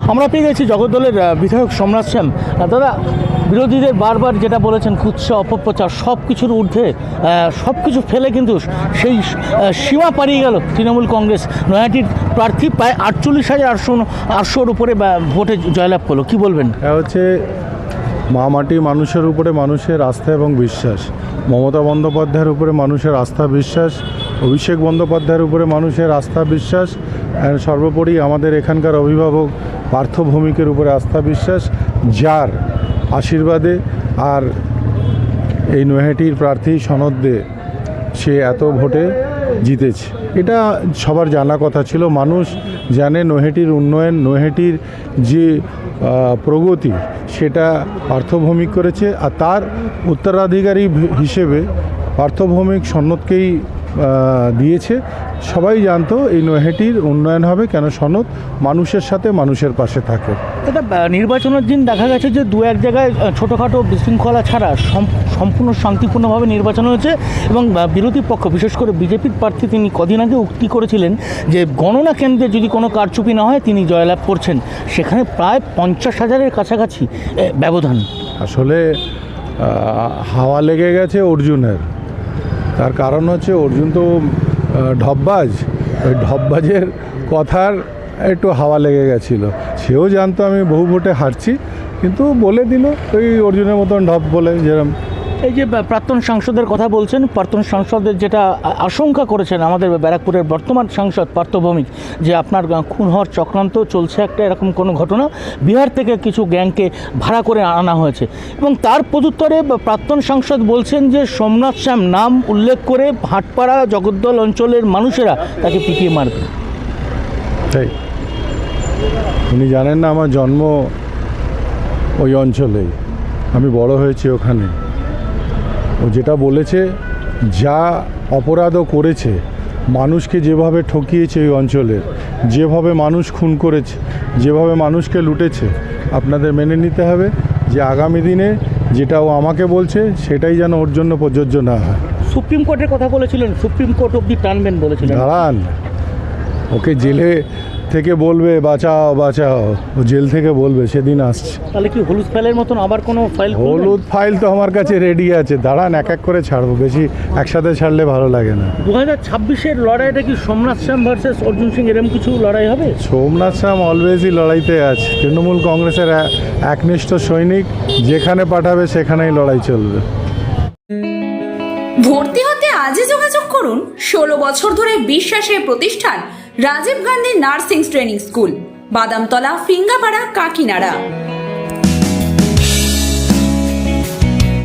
আমরা পেয়ে গেছি জগদ্দলের বিধায়ক সম্রাট সেন। দাদা, বিরোধীদের বারবার যেটা বলেছেন, কুৎসা, অপপ্রচার সব কিছুর ঊর্ধ্বে সব কিছু ফেলে কিন্তু সেই সীমা পাড়িয়ে গেল তৃণমূল কংগ্রেস। নয়াটির প্রার্থী প্রায় আটচল্লিশ হাজার আটশো আটশোর উপরে ভোটে জয়লাভ করল। কি বলবেন? হচ্ছে মা মাটি মানুষের উপরে মানুষের আস্থা এবং বিশ্বাস। মমতা বন্দ্যোপাধ্যায়ের উপরে মানুষের আস্থা, বিশ্বাস। অভিষেক বন্দ্যোপাধ্যায়ের উপরে মানুষের আস্থা, বিশ্বাস। সর্বোপরি আমাদের এখানকার অভিভাবক পার্থ ভৌমিকের উপরে আস্থা বিশ্বাস, যার আশীর্বাদে আর এই নৈহাটির প্রার্থী সনদ দে সে এত ভোটে জিতেছে। এটা সবার জানা কথা ছিল। মানুষ জানে নৈহাটির উন্নয়ন, নৈহাটির যে প্রগতি, সেটা পার্থভৌমিক করেছে আর তার উত্তরাধিকারী হিসেবে পার্থভৌমিক সনদকেই দিয়েছে। সবাই জানতো এই নৈহাটির উন্নয়ন হবে কেন সনদ মানুষের সাথে মানুষের পাশে থাকে। এটা নির্বাচনের দিন দেখা গেছে যে দু এক জায়গায় ছোটোখাটো বিশৃঙ্খলা ছাড়া সম্পূর্ণ শান্তিপূর্ণভাবে নির্বাচন হয়েছে এবং বিরোধী পক্ষ বিশেষ করে বিজেপির প্রার্থী তিনি কদিন আগে উক্তি করেছিলেন যে গণনা কেন্দ্রে যদি কোনো কারচুপি না হয় তিনি জয়লাভ করছেন। সেখানে প্রায় পঞ্চাশ হাজারের কাছাকাছি ব্যবধান। আসলে হাওয়া লেগে গেছে অর্জুনের। তার কারণ হচ্ছে অর্জুন তো আহ, ঢপবাজ ওই ঢপবাজের কথার একটু হাওয়া লেগে গেছিল। সেও জানতো আমি বহু ভোটে হারছি কিন্তু বলে দিল ওই অর্জুনের মতন ঢপ বলে যেরম এই যে প্রাক্তন সাংসদের কথা বলছেন, প্রাক্তন সাংসদের যেটা আশঙ্কা করেছেন আমাদের ব্যারাকপুরের বর্তমান সাংসদ পার্থভৌমিক যে আপনার খুন হওয়ার চক্রান্ত চলছে একটা এরকম কোনো ঘটনা, বিহার থেকে কিছু গ্যাংকে ভাড়া করে আনা হয়েছে। এবং তার প্রত্যুত্তরে প্রাক্তন সাংসদ বলছেন যে, সোমনাথ শ্যাম নাম উল্লেখ করে ভাটপাড়া জগদ্দল অঞ্চলের মানুষেরা তাকে পিটিয়ে মারবে। তাই? উনি জানেন না আমার জন্ম ওই অঞ্চলেই। আমি বড় হয়েছি ওখানে। ও যেটা বলেছে যা অপরাধও করেছে মানুষকে যেভাবে ঠকিয়েছে ওই অঞ্চলের যেভাবে মানুষ খুন করেছে যেভাবে মানুষকে লুটেছে আপনাদের মেনে নিতে হবে যে আগামী দিনে যেটা ও আমাকে বলছে সেটাই যেন ওর জন্য প্রযোজ্য না হয়। সুপ্রিম কোর্টের কথা বলেছিলেন সুপ্রিম কোর্ট অব্দি টানবেন বলেছিলেন। দাঁড়ান ওকে জেলে থেকে বলবে বাঁচাও বাঁচাও। ও জেল থেকে বলবে সেদিন আসছে। তাহলে কি হলুদ ফাইলের মতন আবার কোনো ফাইল খুলবেন? হলুদ ফাইল তো আমার কাছে রেডি আছে। দাঁড়ান এক এক করে ছাড়বো। বেশি একসাথে ছাড়লে ভালো লাগে না। দু হাজার ছাব্বিশের লড়াইটা কি সোমনাথ শ্যাম ভার্সেস অর্জুন সিং এরম কিছু লড়াই হবে? সোমনাথ শ্যাম অলওয়েজই লড়াইতে আছে। তৃণমূল কংগ্রেসের এ- একনিষ্ঠ সৈনিক যেখানে পাঠাবে সেখানেই লড়াই চলবে। ভর্তি হতে আজই যোগাযোগ করুন। ষোলো বছর ধরে বিশ্বাসের প্রতিষ্ঠান Rajiv Gandhi nursing training school Badamtala Phingapara Kakinara.